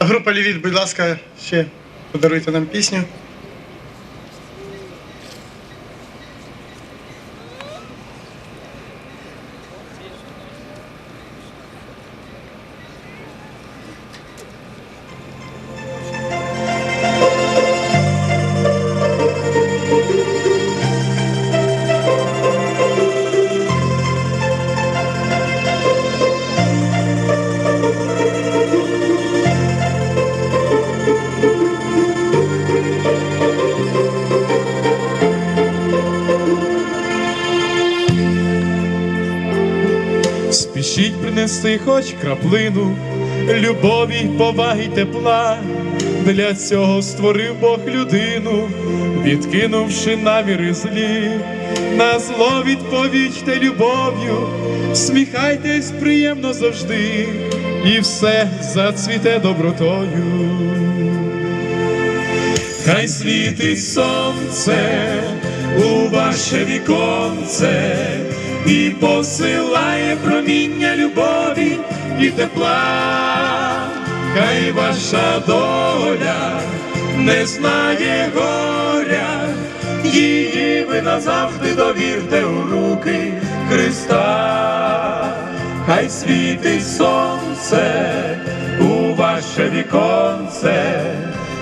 Група Лівіт, будь ласка, ще подаруйте нам пісню. Спішіть принести хоч краплину любові, поваги, й тепла. Для цього створив Бог людину, відкинувши наміри злі, на зло відповічте любов'ю, сміхайтесь приємно завжди, і все зацвіте добротою. Хай світить сонце у ваше віконце і посилає проміння любові і тепла, хай ваша доля не знає горя, її ви назавжди довірте у руки Христа, хай світить сонце у ваше віконце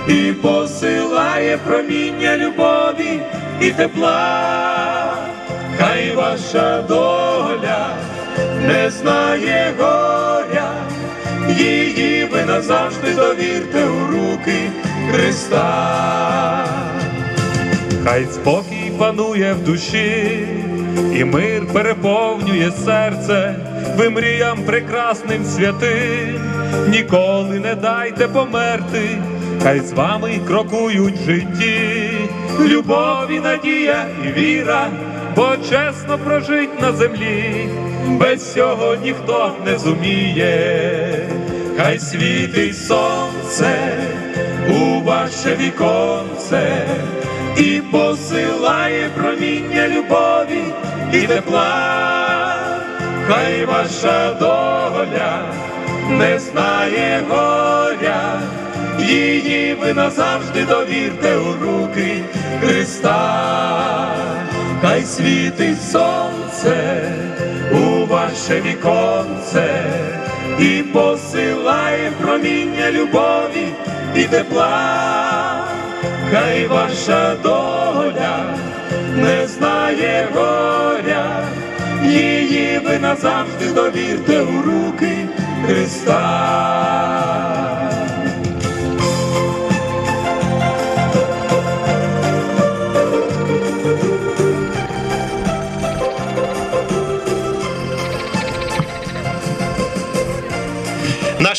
і посилає проміння любові і тепла, хай ваша доля не знає горя, її ви назавжди довірте у руки Христа. Хай спокій панує в душі, і мир переповнює серце, ви мріям прекрасним святим, ніколи не дайте померти, хай з вами крокують житті, любов і надія і віра, бо чесно прожить на землі, без цього ніхто не зуміє, хай світить сонце у ваше віконце і посилає проміння любові і тепла, хай ваша доля не знає горя, її ви назавжди довірте у руки Христа, хай світить сонце у ваше віконце і посилає проміння любові і тепла хай ваша доля не знає горя, її ви назавжди довірте у руки Христа.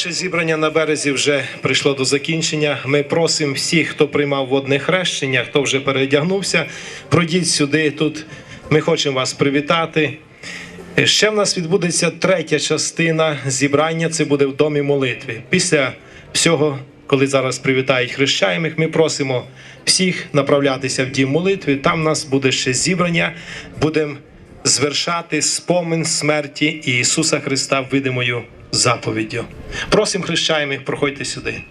Наше зібрання на березі вже прийшло до закінчення. Ми просимо всіх, хто приймав водне хрещення, хто вже передягнувся, пройдіть сюди. Тут ми хочемо вас привітати. Ще в нас відбудеться третя частина зібрання. Це буде в домі молитви. Після всього, коли зараз привітають хрещаємих, ми просимо всіх направлятися в дім молитви. Там в нас буде ще зібрання. Будемо звершати спомин смерті Ісуса Христа видимою заповіддю. Просимо хрещаємих, проходьте сюди.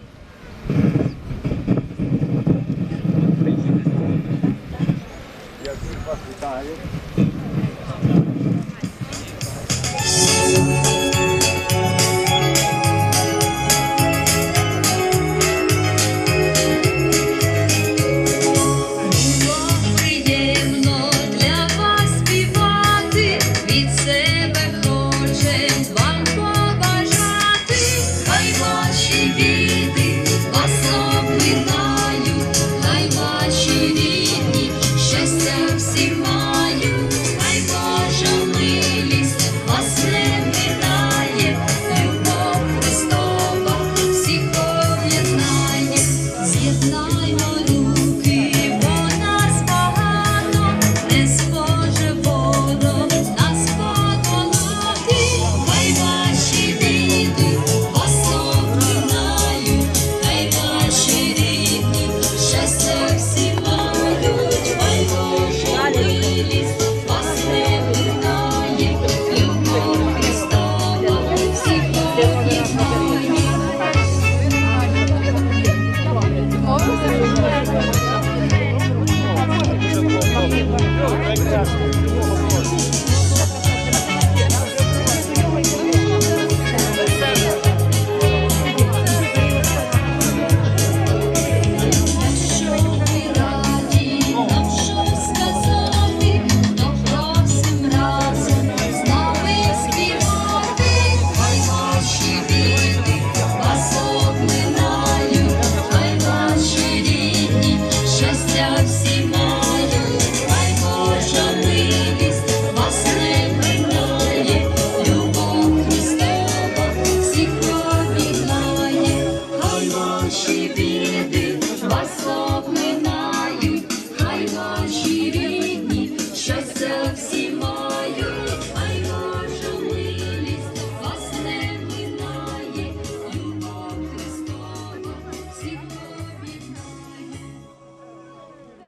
Було